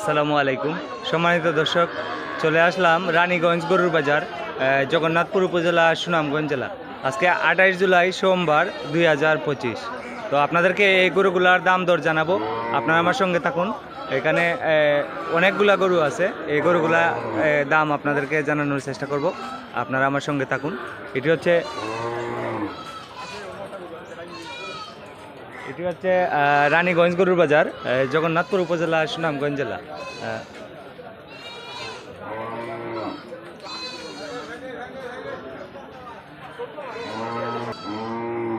আসসালামু আলাইকুম। সম্মানিত দর্শক, চলে আসলাম রানীগঞ্জ গরুর বাজার জগন্নাথপুর উপজেলা সুনামগঞ্জ জেলা। আজকে আঠাইশ জুলাই, সোমবার দুই হাজার পঁচিশ। তো আপনাদেরকে এই গরুগুলার দাম দর জানাব। আপনারা আমার সঙ্গে থাকুন। এখানে অনেকগুলা গরু আছে। এই গরুগুলা দাম আপনাদেরকে জানানোর চেষ্টা করব। আপনারা আমার সঙ্গে থাকুন। এটি হচ্ছে এটি হচ্ছে রানীগঞ্জ গরুর বাজার জগন্নাথপুর উপজেলা, সুনামগঞ্জ জেলা।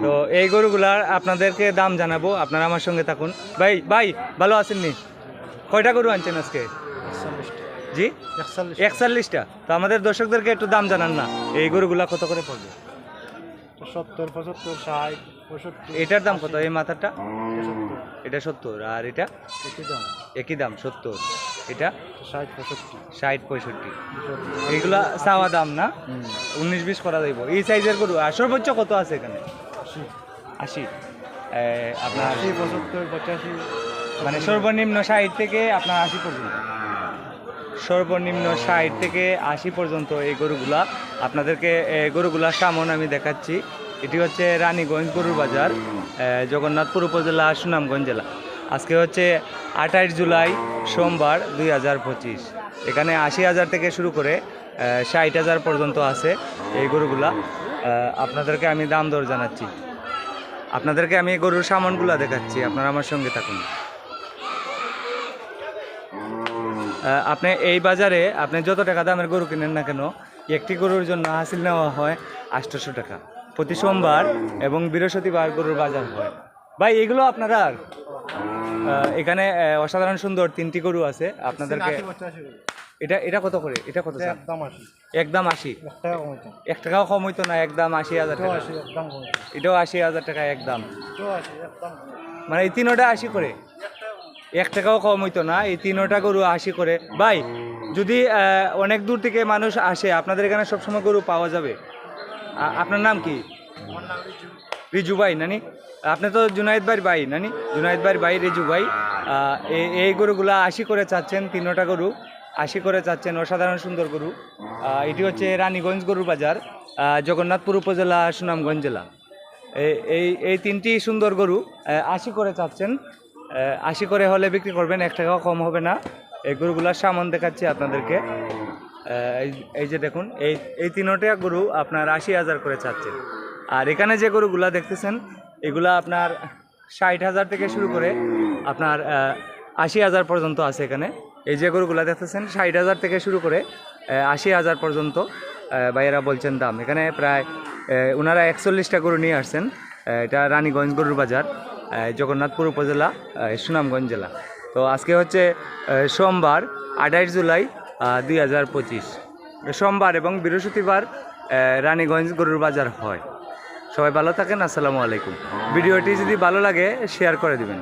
তো এই গরুগুলার আপনাদেরকে দাম জানাব, আপনারা আমার সঙ্গে থাকুন। ভাই ভাই, ভালো আছেননি? কয়টা গরু আনছেন আজকে? জি? একচল্লিশটা। তো আমাদের দর্শকদেরকে একটু দাম জানান না, এই গরুগুলা কত করে পড়বে? সত্তর, পঁচাত্তর, ষাট। এটার দাম কত? এই মাথাটা? এটা সত্তর। আর এটা? একই দাম। সত্তর। এটা? ষাট পঁয়ষট্টি। ষাট পঁয়ষট্টি। এইগুলা চাওয়া দাম না? উনিশ বিশ করা যাইব। এই সাইজের গরু আর সর্বোচ্চ কত আছে এখানে? আশি। আপনার আশি পঁচাত্তর পঁচাশি। মানে সর্বনিম্ন ষাট থেকে আপনার আশি পর্যন্ত। সর্বনিম্ন ষাট থেকে আশি পর্যন্ত এই গরুগুলা আপনাদেরকে গরুগুলার সামন আমি দেখাচ্ছি। এটি হচ্ছে রানীগঞ্জ গরুর বাজার জগন্নাথপুর উপজেলা, সুনামগঞ্জ জেলা। আজকে হচ্ছে আঠাশ জুলাই, সোমবার দুই হাজার পঁচিশ। এখানে আশি হাজার থেকে শুরু করে ষাট হাজার পর্যন্ত আছে এই গরুগুলা। আপনাদেরকে আমি দাম দর জানাচ্ছি। আপনাদেরকে আমি গরুর সামানগুলো দেখাচ্ছি, আপনারা আমার সঙ্গে থাকুন। আপনি এই বাজারে, আপনি যত টাকা দামের গরু কিনেন না কেন, একটি গরুর জন্য হাসিল নেওয়া হয় আটশোশো টাকা। প্রতি সোমবার এবং বৃহস্পতিবার গরুর বাজার হয়। ভাই এগুলো আপনারা এখানে অসাধারণ সুন্দর তিনটি গরু আছে। আপনাদেরকে এটা এটা কত করে? এটা কত? একদম আশি। একদম আশি? এক টাকাও কম হইতো না একদম আশি হাজার এটাও টাকা। আশি এটাও আশি হাজার টাকা একদম। মানে এই তিনোটা আশি করে? এক টাকাও কম হইতো না এই তিনোটা গরু আশি করে। ভাই যদি অনেক দূর থেকে মানুষ আসে আপনাদের এখানে সবসময় গরু পাওয়া যাবে। আপনার নাম কি? রিজু। ভাই নানি? আপনি তো জুনাইদ ভাইয়ের ভাই নানি? জুনাইদ ভাইয়ের ভাই রিজু ভাই। এই- গরুগুলা আশি করে চাচ্ছেন তিনোটা গরু আশি করে চাচ্ছেন অসাধারণ সুন্দর গরু। এটি হচ্ছে রানীগঞ্জ গরুর বাজার জগন্নাথপুর উপজেলা সুনামগঞ্জ জেলা। এই এই এই তিনটি সুন্দর গরু আশি করে চাচ্ছেন আশি করে হলে বিক্রি করবেন এক টাকাও কম হবে না। এই গরুগুলার সামান দেখাচ্ছি আপনাদেরকে। এই- যে দেখুন, এই এই তিনোটা গরু আপনার আশি হাজার করে চাচ্ছেন আর এখানে যে গরুগুলা দেখতেছেন, এগুলা আপনার ষাট হাজার থেকে শুরু করে আপনার আশি হাজার পর্যন্ত আছে এখানে। এই যে গরুগুলা দেখতেছেন, ষাট হাজার থেকে শুরু করে আশি হাজার পর্যন্ত ভাইয়েরা বলছেন দাম। এখানে প্রায় ওনারা একচল্লিশটা গরু নিয়ে আসছেন এটা রানীগঞ্জ গরুর বাজার জগন্নাথপুর উপজেলা সুনামগঞ্জ জেলা। তো আজকে হচ্ছে সোমবার আঠাইশ জুলাই দুই হাজার পঁচিশ। সোমবার এবং বৃহস্পতিবার রানীগঞ্জ গরুর বাজার হয়। সবাই ভালো থাকেন, আসসালামু আলাইকুম। ভিডিওটি যদি ভালো লাগে শেয়ার করে দিবেন।